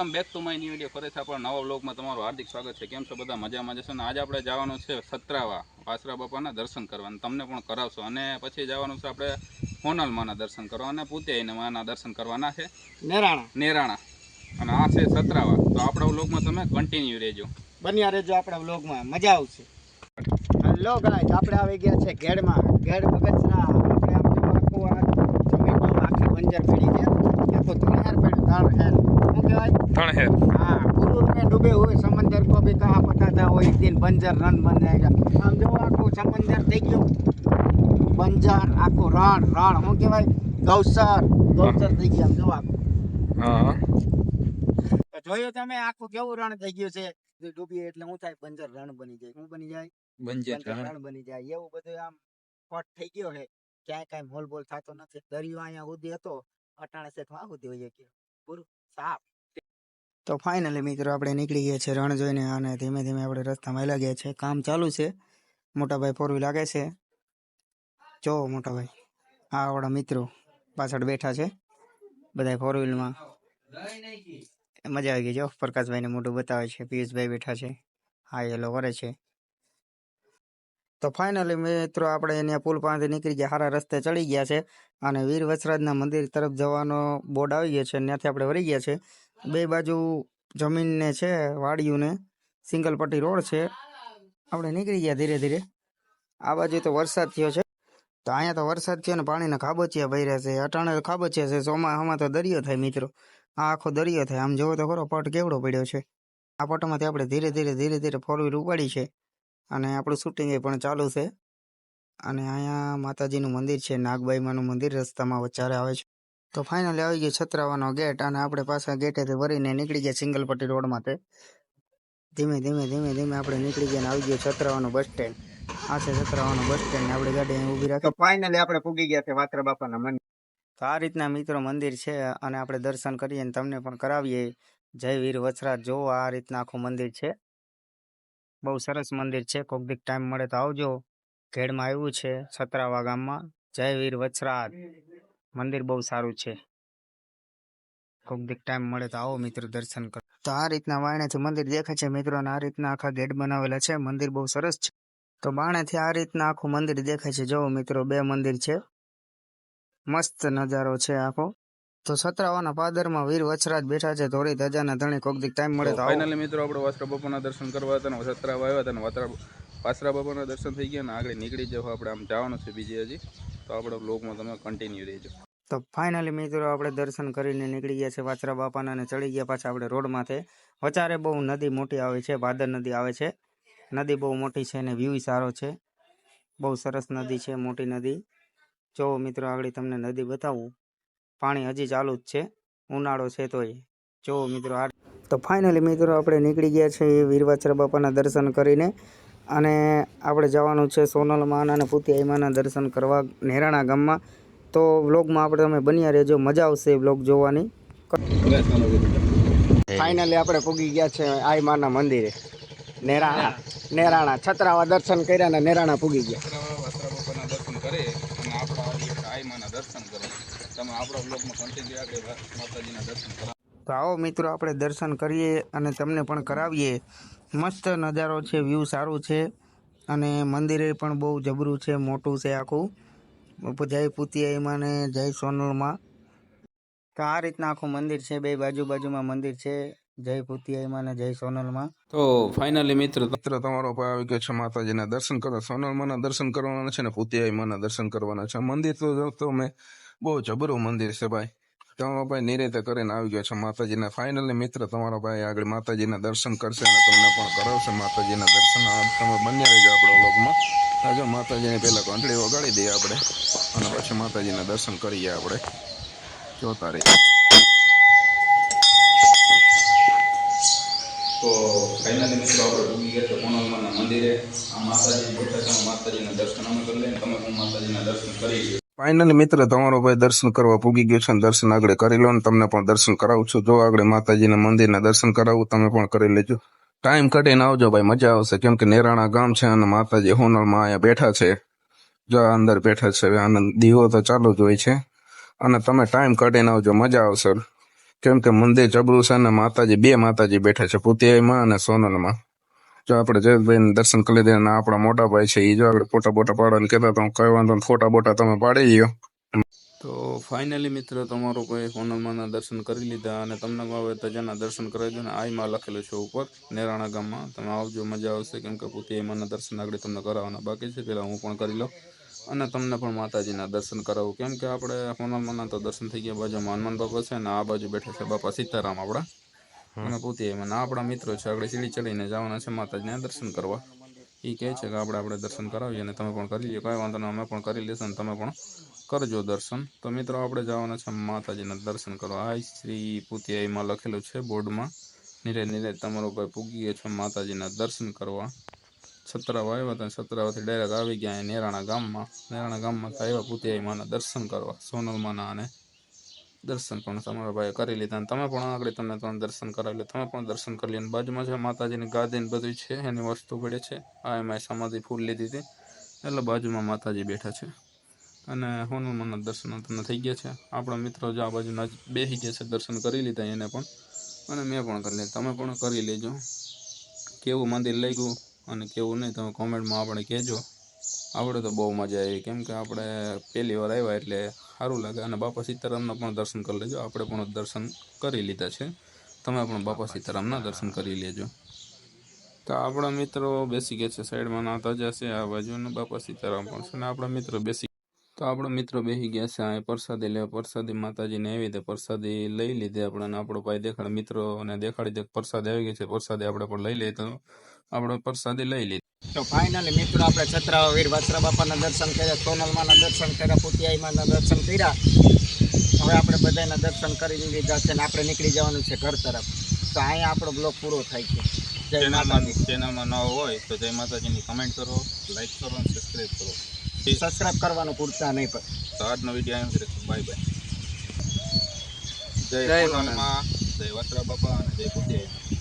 Welcome back to my new video. ફરીથી આપણા નવા બ્લોગમાં તમારું હાર્દિક સ્વાગત છે. કેમ છો બધા? મજામાં જશો અને આજે આપણે જવાનું છે સત્રાવા વાસરા બાપાના દર્શન કરવાના. તમને પણ કરાવશો. અને પછી જવાનું છે આપણે હોનલ માના દર્શન કરવા અને પૂત્યાઈને માના દર્શન કરવાના છે. નેરાણા. નેરાણા. અને આ છે સત્રાવા તો આપણા બ્લોગમાં તમે કન્ટિન્યુ રહેજો. બન્યા રહેજો આપણા બ્લોગમાં મજા આવશે. હેલો ગાઈસ આપણે આવી ગયા છે ઘેડમાં. ઘેડ બગસરા આપણે આખું આ જમીન આખી બંજર પડી છે. આખો ત્રણેર થણહેર. હોય સમંદર કો ભી કહા પટાતા હોય બંજર રન બન જાયગા આમ જો સમંદર થઈ ગયું. બંજર આખું રણ રણ શું કહેવાય? ગૌસર. ગૌસર થઈ ગયા જો આખું. હા. જોયું તમે આખું કેવું રણ થઈ ગયું છે? ડૂબી એટલે હું થાય? બંજર રણ બની જાય. શું બની જાય? બંજર રણ. બની જાય. એવું બધું આમ ફોટ થઈ ગયો છે. ક્યાંય કઈ મોલ બોલ થતો નથી. દરિયો અહીંયા સુધી હતો. અટાણે સેઠમાં સુધી હોઈએ પૂરું. સાફ તો ફાઇનલી મિત્રો આપણે નીકળી ગયા છે રણ જોઈને અને ધીમે ધીમે આપણે રસ્તામાં લાગ્યા ગયા છે. કામ ચાલુ છે. મોટાભાઈ ફોર વ્હીલ લાગે છે. જો મોટાભાઈ, આ આપણા મિત્રો પાછળ બેઠા છે. બધા ફોર વ્હીલમાં મજા આવી ગઈ જો પ્રકાશભાઈને મોટું બતાવે છે. પિયુષભાઈ બેઠા છે. હા હેલો કરે છે. તો ફાઇનલી મિત્રો આપણે અહીંયા પુલ પાસેથી નીકળી ગયા. સારા રસ્તે ચડી ગયા છે અને વીર વસરાજના મંદિર તરફ જવાનો બોર્ડ આવી ગયો છે. ત્યાંથી આપણે વળી ગયા છે. બે બાજુ જમીનને છે, વાડીઓને. સિંગલ પટ્ટી રોડ છે. આપણે નીકળી ગયા ધીરે ધીરે. આ બાજુ તો વરસાદ થયો છે. તો અહીંયા તો વરસાદ થયો ને પાણીના ખાબોચિયા ભર્યા છે. અટાણે ખાબોચિયા છે. ચોમાસામાં તો દરિયો થાય મિત્રો. આ આખો દરિયો થાય. આમ જોવો તો ખરો, પટ કેવડો પડ્યો છે. આ પટમાંથી આપણે ધીરે ધીરે ધીરે ધીરે ફોર વ્હીલ ઉપાડી છે. અને આપણું શૂટિંગ પણ ચાલુ છે. અને અહીંયા માતાજીનું મંદિર છે નાગબાઈમાનું મંદિર રસ્તામાં વચારે આવે છે. તો ફાઇનલી આવી ગયો છત્રાવાનો ગેટ અને આપણે પાછા ગેટેથી ભરીને નીકળી ગયા સિંગલપટ્ટી રોડ માટે. ધીમે ધીમે ધીમે ધીમે આપણે નીકળી ગયા અને આવી ગયો છત્રાવાનું બસ સ્ટેન્ડ આ છે છત્રાવાનું બસ સ્ટેન્ડ આપણી ગાડી અહીં ઊભી રાખી. ફાઇનલી આપણે પૂગી ગયા છે વાત્રા બાપાના મંદિર. તો આ રીતના મિત્રો મંદિર છે અને આપણે દર્શન કરીએ અને તમને પણ કરાવીએ. જય વીર વચરાજ જોવો આ રીતના આખું મંદિર છે. બહુ સરસ મંદિર છે. કોક દીક ટાઈમ મળે તો આવજો. ઘેડમાં આવ્યું છે સતરાવા ગામમાં. જય વીર વચરાજ મંદિર બહુ સારું છે. કોક દીક ટાઈમ મળે તો આવો મિત્રો દર્શન કરો. તો આ રીતના વાણેથી મંદિર દેખાય છે મિત્રો આ રીતના આખા ગેટ બનાવેલા છે. મંદિર બહુ સરસ છે. તો બાણેથી આ રીતના આખું મંદિર દેખાય છે. જો મિત્રો, બે મંદિર છે. મસ્ત નજારો છે આખો. તો છત્રાવાના પાદરમાં વીર વચરાજ બેઠા છે. ધોળી ધજાના ધણે કોક દીક ટાઈમ મળે તો ફાઇનલી મિત્રો આપણે વાસરા બાપાના દર્શન કરવા હતા ને સત્રાવા આવ્યા હતા ને વાસરા વાસરા બાપાના દર્શન થઈ ગયા ને આગળ નીકળી જવા આપણે આમ જવાનું છે બીજી હજી. તો આપણે બ્લોગમાં તમે કન્ટિન્યુ રહેજો. તો ફાઇનલી મિત્રો આપણે દર્શન કરીને નીકળી ગયા છે વાસરા બાપાના અને ચડી ગયા પાછા આપણે રોડમાંથી. વચારે બહુ નદી મોટી આવે છે ભાદર નદી આવે છે. નદી બહુ મોટી છે અને વ્યૂ સારો છે. બહુ સરસ નદી છે મોટી નદી. જો મિત્રો આગળ તમને નદી બતાવું. પાણી હજી ચાલુ જ છે. ઉનાળો છે તોય. જો મિત્રો આ તો ફાઇનલી મિત્રો આપણે નીકળી ગયા છે વીરવાચરા બાપાના દર્શન કરીને. અને આપણે જવાનું છે સોનલમાના અને પુતિયાઈમાના દર્શન કરવા નેરાણા ગામમાં. તો વ્લોગમાં આપણે તમે બન્યા રહેજો. મજા આવશે વ્લોગ જોવાની. ફાઇનલી આપણે પૂગી ગયા છે આઈ માના મંદિરે. નેરાણા નેરાણા, છત્રાવા દર્શન કર્યા ને નેરાણા પૂગી ગયા વાસરા બાપાના દર્શન કરે અને આપણા આવીએ આઈમાના દર્શન કરે તમે આપણા બ્લોગમાં કન્ટિન્યુ આગળ માતાજીના દર્શન કરો તો આવો મિત્રો આપણે દર્શન કરીએ અને તમને પણ કરાવીએ. મસ્ત નજારો છે વ્યૂ સારું છે અને મંદિરે પણ બહુ જબરું છે મોટું છે આખું. જય પુતિયાઈમાં ને જય સોનલમાં. તો આ રીતના આખું મંદિર છે બે બાજુ બાજુમાં મંદિર છે. જય પુતિયાઈમાં ને જય સોનલમાં. તો ફાઇનલી મિત્ર મિત્ર તમારો ભાઈ આવી ગયો છે માતાજીના દર્શન કરો સોનલમાના દર્શન કરવાના છે ને પુતિયાઈમાના દર્શન કરવાના છે. મંદિર તો મેં તમે બહુ જબરો મંદિર છે ભાઈ. તમારો ભાઈ નિરેતે કરીને આવી ગયો છે માતાજીના. ફાઇનલી મિત્ર તમારો ભાઈ આગળ માતાજીના દર્શન કરશે અને તમને પણ કરાવશે માતાજીના દર્શન. તમે બંને રહેજો આપણો લોકમાં જો માતાજીને પહેલાં ઘંટડી વગાડી દઈએ આપણે. અને પછી માતાજીના દર્શન કરીએ આપણે. જોતા રહીએ. તો ફાઇનલી મિત્રો આપણે ડૂબી ગયા છે કોનલમાના મંદિરે. આ માતાજી બેઠા માતાજીના દર્શન અમે કરી લઈએ તમે હું માતાજીના દર્શન કરી ફાઇનલી મિત્ર, તમારો ભાઈ દર્શન કરવા પૂગી ગયો છે દર્શન આગળ કરી લો ને તમને પણ દર્શન કરાવું છું. જો આગળ માતાજીના મંદિરના દર્શન કરાવું, તમે પણ કરી લેજો. ટાઈમ કાઢીને આવજો ભાઈ, મજા આવશે. કેમ કે નેરાણા ગામ છે અને માતાજી હોનલમાં અહીંયા બેઠા છે. જો અંદર બેઠા છે આનંદ, દીવો તો ચાલુ જ હોય છે. અને તમે ટાઈમ કાઢીને આવજો, મજા આવશે. કેમ કે મંદિર જબરું છે અને માતાજી, બે માતાજી બેઠા છે, પુતિયાઈમાં અને સોનલમાં. જો આપણે જયેશભાઈ દર્શન કરી લીધા અને આપણા મોટા ભાઈ છે એ જો આપણે ફોટા બોટા પાડવાનું કહેતા તો કઈ વાંધો ફોટા બોટા તમે પાડી ગયો તો ફાઇનલી મિત્ર, તમારું કોઈ હનુમાનના દર્શન કરી લીધા અને તમને હવે તો જેના દર્શન કરાવી દો ને આઈમાં લખેલું છે ઉપર, નેરાણા ગામમાં. તમે આવજો, મજા આવશે, કેમ કે પુતિયાઈમાંના દર્શન આગળ તમને કરાવવાના બાકી છે, પેલા હું પણ કરી લઉં. અને તમને પણ માતાજીના દર્શન કરાવું. કેમ કે આપણે હનુમાનના તો દર્શન થઈ ગયા બાજુમાં હનુમાન બાપા છે અને આ બાજુ બેઠા છે બાપા સીતારામ આપણા. અને પુતિયાઈમાં અને આપણા મિત્રો છે, આપણે સીડી ચડીને જવાના છે, માતાજીના દર્શન કરવા. એ કહે છે કે આપણે આપણે દર્શન કરાવીએ અને તમે પણ કરી લો કાંઈ વાંધો નહીં, અમે પણ કરી લઈશું અને તમે પણ કરજો દર્શન. તો મિત્રો, આપણે જવાના છે માતાજીના દર્શન કરવા. આ શ્રી પૂતિયાઈમાં લખેલું છે બોર્ડમાં, નીરે નીરે તમારો ભાઈ પૂગી ગયો છે, માતાજીના દર્શન કરવા. છત્રાવા આવ્યા હતા, છત્રાવાથી ડાયરેક્ટ આવી ગયા નેરાણા ગામમાં. નેરાણા ગામમાં આવ્યા પુતિયાઈ માના દર્શન કરવા સોનલમાના અને દર્શન પણ તમારા ભાઈ કરી લીધા તમે પણ આગળ તમે ત્રણ દર્શન કરાવી લે. તમે પણ દર્શન કરી લે. બાજુમાં છે માતાજીની ગાદી બધું છે, એની વસ્તુ પડે છે. આ એમાં સમાધિ ફૂલ લીધી હતી. એટલે બાજુમાં માતાજી બેઠા છે. અને હનુમાનના દર્શન તમને થઈ ગયા છે. આપણા મિત્રો જો આ બાજુના બેસી ગયા છે, દર્શન કરી લીધા એને પણ. અને મેં પણ કરી લીધા. તમે પણ કરી લેજો. કેવું મંદિર લઈ ગયું અને કેવું નહીં, તમે કોમેન્ટમાં આપણે કહેજો. આપણે તો બહુ મજા આવી. કેમ કે આપણે પહેલી વાર આવ્યા એટલે સારું લાગે. અને બાપા સીતારામના પણ દર્શન કરી લેજો. આપણે પણ દર્શન કરી લીધા છે. તમે પણ બાપા સીતારામના દર્શન કરી લેજો. તો આપણા મિત્રો બેસી ગયા છે. સાઈડમાં ના જશે આ બાજુ બાપા સીતારામ પણ છે. અને આપણા મિત્રો બેસી તો આપણા મિત્રો બેસી ગયા છે આ પ્રસાદી લેવા પ્રસાદી માતાજીને આવી રીતે પ્રસાદી લઈ લીધી આપણે અને આપણો ભાઈ દેખાડ મિત્રોને દેખાડી દે કે પ્રસાદી આવી ગઈ છે પ્રસાદી આપણે પણ લઈ લઈએ તો આપણે પ્રસાદી લઈ લીધી. તો ફાઇનલી મિત્રો આપણે છત્રાવા વીર વસ્ત્ર બાપાના દર્શન કર્યા સોનલમાના દર્શન કર્યા પુતિયાઈમાના દર્શન કર્યા. હવે આપણે બધાના દર્શન કરી લીધા છે ને આપણે નીકળી જવાનું છે ઘર તરફ. તો અહીંયા આપણો બ્લોગ પૂરો થાય છે. જય ચેનલમાં માતાજી. ચેનલમાં ન હોય તો જય માતાજીની કમેન્ટ કરો લાઈક કરો અને સબસ્ક્રાઈબ કરો. સબસ્ક્રાઇબ કરવાનું પૂરતા નહીં પણ. તો આજનો વીડિયો આવ્યો છે બાય બાય જય જય જય જય વસ્ત્રા બાપા અને જય પુતિયાઈ